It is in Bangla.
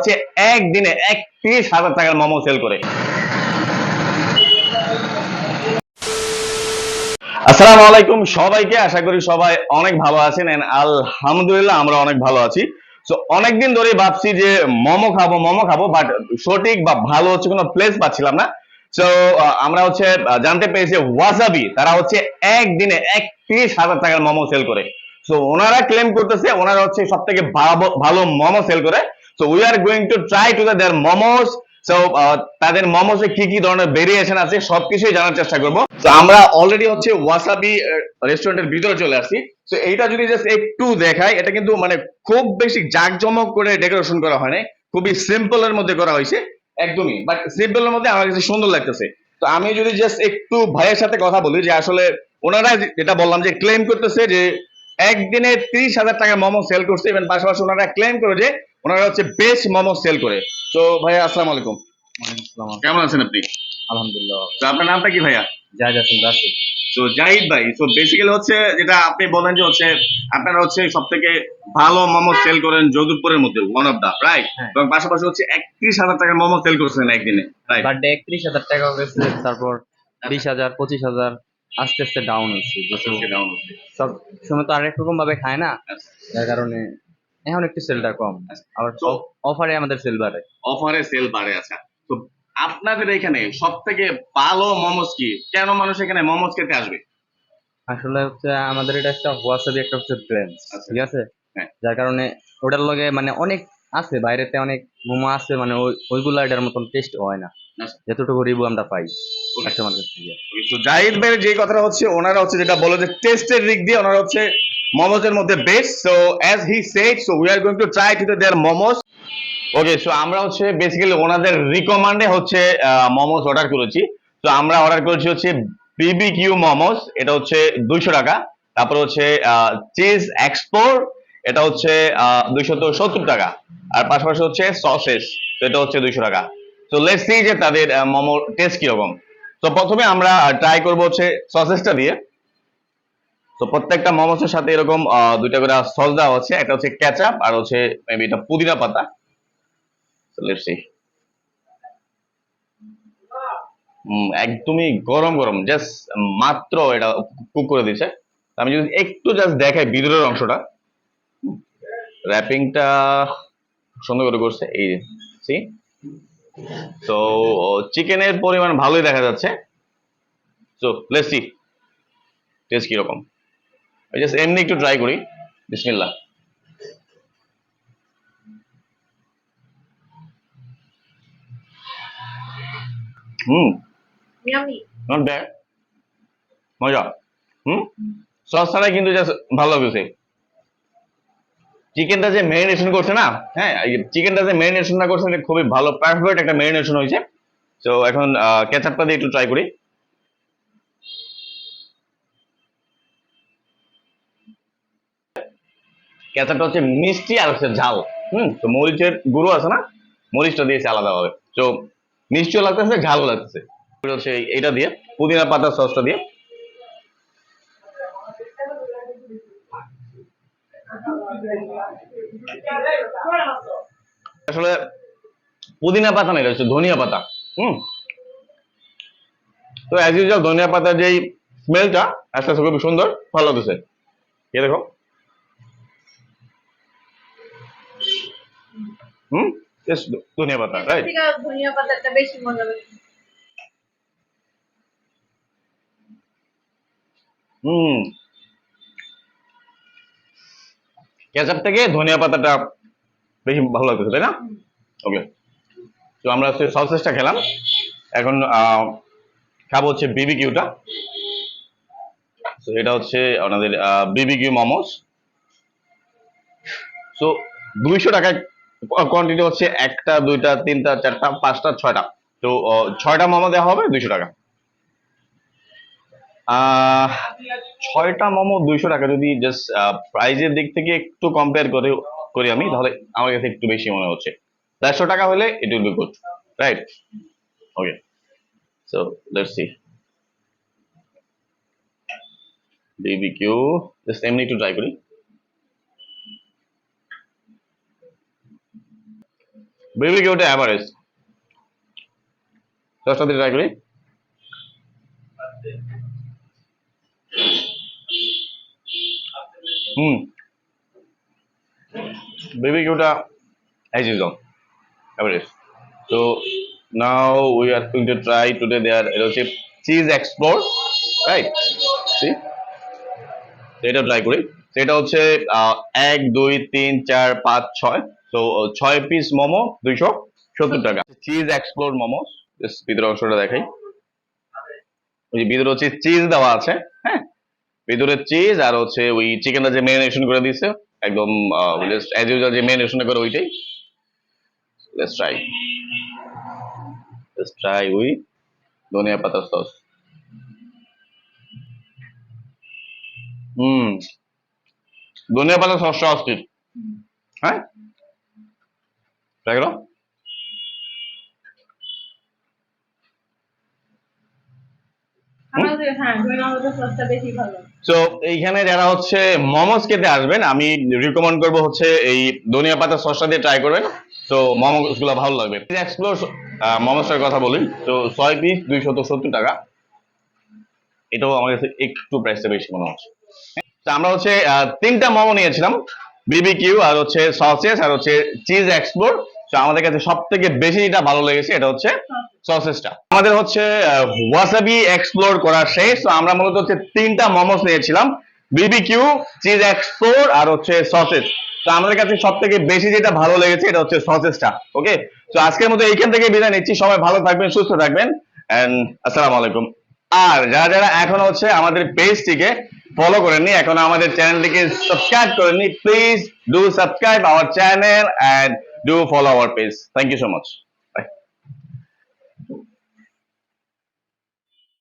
হচ্ছে একদিনে একত্রিশ হাজার টাকার মোমো সেল করে। আসসালামু আলাইকুম সবাইকে, আশা করি সবাই অনেক ভালো আছেন আলহামদুলিল্লাহ আমরা অনেক ভালো আছি। তো অনেকদিন ধরে ভাবছি যে মোমো খাব মোমো খাব বাট সঠিক বা ভালো হচ্ছে কোনো প্লেস পাচ্ছিলাম না। তো আমরা হচ্ছে জানতে পেরেছি ওয়াসাবি তারা হচ্ছে একদিনে একত্রিশ হাজার টাকার মোমো সেল করে। তো ওনারা ক্লেম করতেছে, ওনারা হচ্ছে সব থেকে ভালো মোমো সেল করে। So we are going to try to their momos so তাদের মোমোসে কি কি ধরনের ভেরিয়েশন আছে, সবকিছুই জানার চেষ্টা করব। তো আমরা অলরেডি হচ্ছে ওয়াসাবি রেস্টুরেন্টের ভিতরে চলে আসছি। তো এইটা যদি জাস্ট একটু দেখাই, এটা কিন্তু মানে খুব বেশি জাঁকজমক করে ডেকোরেশন করা হয় নাই। খুবই সিম্পল এর মধ্যে করা হয়েছে, একদমই। বাট সিম্পল এর মধ্যে আমার কাছে সুন্দর লাগতেছে। তো আমি যদি জাস্ট একটু ভাইয়ের সাথে কথা বলি, যে আসলে ওনারা যেটা বললাম যে ক্লেম করতেছে যে, একদিনে ত্রিশ হাজার টাকা মোমো সেল করছে এবং পাশাপাশি ওনারা ক্লেম করে যে ওনারা হচ্ছে বেস্ট মোমো সেল করে। তো ভাইয়া আসসালামু আলাইকুম। কেমন আছেন আপনি? আলহামদুলিল্লাহ। তো আপনার নামটা কি ভাইয়া? জায়দ হাসান রাশিদ। তো জাহিদ ভাই তো বেসিক্যালি হচ্ছে যেটা আপনি বলেন যে হচ্ছে আপনারা হচ্ছে সব থেকে ভালো মোমো সেল করেন যোধপুরের মধ্যে ওয়ান অফ দা রাইট। এবং পাশাপাশি হচ্ছে একত্রিশ হাজার টাকার মোমো সেল করছেন একদিনে রাইট একত্রিশ হাজার টাকা গেছে তারপর বিশ হাজার পঁচিশ হাজার আস্তে আস্তে ডাউন হচ্ছে সব সময় তো আরেক রকম ভাবে খায় না? যার কারণে এখন একটু সেলটা কম। আবার অফারে আমাদের সেল বাড়ে। অফারে সেল বাড়ে আচ্ছা। তো আপনাদের এখানে সব থেকে ভালো মোমোস কি? কেন মানুষ এখানে মোমোস খেতে আসবে? আসলে হচ্ছে আমাদের এটা একটা ওয়াসাবি একটা হচ্ছে ব্র্যান্ড আচ্ছা। ঠিক আছে? হ্যাঁ। যার কারণে ওটার লগে মানে অনেক আছে বাইরেতে অনেক মোমো আছে মানে ওই ওইগুলো এটার মতন টেস্ট হয় না। আচ্ছা। যতটুকু রিভিউ আমরা পাই কাস্টমার কাছ থেকে। তো জাহিদ ভাইয়ের যে কথাটা হচ্ছে ওনারা হচ্ছে যেটা বলে যে টেস্টের দিক দিয়ে ওনারা হচ্ছে মোমোজের মধ্যে best so as he said so we are going to try to their momos okay so আমরা হচ্ছে বেসিক্যালি ওনাদের রিকমান্ডে হচ্ছে মোমোস অর্ডার করেছি। তো আমরা অর্ডার করেছি হচ্ছে বিবি কিউ মোমোস এটা হচ্ছে দুইশো টাকা। তারপর হচ্ছে চিজ এক্সপোর এটা হচ্ছে দুইশত সত্তর টাকা। আর পাশাপাশি হচ্ছে সসেস তো এটা হচ্ছে দুইশো টাকা। তো লেটস সি যে তাদের মোমো টেস্ট কীরকম। তো প্রথমে আমরা ট্রাই করব হচ্ছে সসেসটা দিয়ে। তো প্রত্যেকটা মোমোসের সাথে এরকম দুইটা করে সস দেওয়া হচ্ছে। একটা হচ্ছে কেচাপ আর হচ্ছে মেবি এটা পুদিনা পাতা। লেটস সি একদমই গরম গরম জাস্ট মাত্র এটা কুক করে দিয়েছে। আমি যদি একটু জাস্ট দেখাই ভিতরের অংশটা। র্যাপিংটা সুন্দর করে করছে, এই সি তো চিকেনের পরিমাণ ভালোই দেখা যাচ্ছে। সো লেটস সি টেস্ট কীরকম। জাস্ট এমনি একটু ট্রাই করি। বিসমিল্লাহ। হুম। নট ব্যাড মজা। হুম? সস কিন্তু জাস্ট ভালো লাগছে চিকেনটা যে ম্যারিনেশন করছে না? হ্যাঁ চিকেনটা যে ম্যারিনেশন না করছে খুবই ভালো পারফেক্ট একটা ম্যারিনেশন হয়েছে। তো এখন কেচাপটা দিয়ে একটু ট্রাই করি। কেচাপটা হচ্ছে মিষ্টি আর হচ্ছে ঝাল। হুম, তো মরিচের গুঁড়ো আছে না? মরিচটা দিয়েছে আলাদাভাবে। তো মিষ্টিও লাগতেছে, ঝালও লাগতেছে। হচ্ছে এইটা দিয়ে, পুদিনা পাতা সসটা দিয়ে। আসলে পুদিনা পাতা না, এটা হচ্ছে ধনিয়া পাতা। হুম। তো অ্যাজ ইউজুয়াল ধনিয়া পাতার যেই স্মেলটা আস্তে আস্তে খুবই সুন্দর, ভালো লাগতেছে। দেখো। হুম? Just ধনিয়া পাতা রাইট ধনিয়া পাতাটা বেশি মজা লাগে। হুম। কেচাপ থেকে ধনিয়া পাতাটা বেশি ভালো লাগতেছে তাই না? ওকে তো আমরা সসেসটা খেলাম। এখন আহ, খাব হচ্ছে বিবি কিউটা তো এটা হচ্ছে আমাদের বিবি কিউ মোমোস। তো দুইশো টাকায় কোয়ান্টিটি হচ্ছে একটা, দুইটা, তিনটা, চারটা, পাঁচটা, ছয়টা। তো ছয়টা মোমো দেওয়া হবে, দুইশো টাকা। ছয়টা মোমো দুইশো টাকা। যদি জাস্ট প্রাইজের দিক থেকে একটু কম্পেয়ার করে, করি আমি, তাহলে আমার কাছে একটু বেশি মনে হচ্ছে। দেড়শো টাকা হলে it will be good right okay so let's see BBQ just এমনি একটু ট্রাই করি। বেবি কিউটা অ্যাভারেজ সসটা দিয়ে ট্রাই করি হুম। বেবি কিউটা as usual average so now we are going to try today their হচ্ছে চিজ এক্সপ্লোর রাইট see? এটা ট্রাই সেটা হচ্ছে এক, দুই, তিন, চার, পাঁচ, ছয়। তো ছয় পিস মোমো, দুইশো সত্তর টাকা। চিজ এক্সপ্লোর মোমো ভিতরে অংশটা দেখাই। ওই ভিতরে হচ্ছে চিজ দেওয়া আছে হ্যাঁ? ভিতরে চিজ আর হচ্ছে ওই চিকেনটা যে মেরিনেশন করে দিছে, একদম অ্যাজ ইউজুয়াল যে মেরিনেশন করে ওইটাই। Let's try let's try we ধনিয়া পাতা সস হুম। ধনিয়া পাতা সসটা অস্থির। হ্যাঁ? করো আমাদের হ্যাঁ তো এইখানে যারা হচ্ছে মোমোস খেতে আসবেন আমি রিকমেন্ড করব হচ্ছে এই ধনিয়া পাতা সসটা দিয়ে ট্রাই করবেন তো মোমোসগুলো ভালো লাগবে। এক্সপ্লোর মোমোসটার কথা বলি। তো ছয় পিস দুইশত সত্তর টাকা। এটাও আমার কাছে একটু প্রাইসটা বেশি মনে হচ্ছে। আমরা হচ্ছে তিনটা মোমো নিয়েছিলাম বিবি কিউ আর হচ্ছে সসেস আর হচ্ছে চিজ এক্সপ্লোর তো আমাদের কাছে সব থেকে বেশি যেটা ভালো লেগেছে এটা হচ্ছে সসেসটা আমাদের হচ্ছে ওয়াসাবি এক্সপ্লোর করা শেষ। তো আমরা মূলত হচ্ছে তিনটা মোমোস নিয়েছিলাম বিবি কিউ চিজ এক্সপ্লোর আর হচ্ছে সসেস তো আমাদের কাছে সব থেকে বেশি যেটা ভালো লেগেছে এটা হচ্ছে সসেসটা ওকে তো আজকের মতো এইখান থেকে বিদায় নিচ্ছি। সবাই ভালো থাকবেন, সুস্থ থাকবেন এন্ড আসসালামু আলাইকুম। আর যারা যারা এখন হচ্ছে আমাদের পেজটিকে ফলো করেননি, এখন আমাদের চ্যানেলটিকে সাবস্ক্রাইব করেননি please do subscribe our channel and do follow our page thank you so much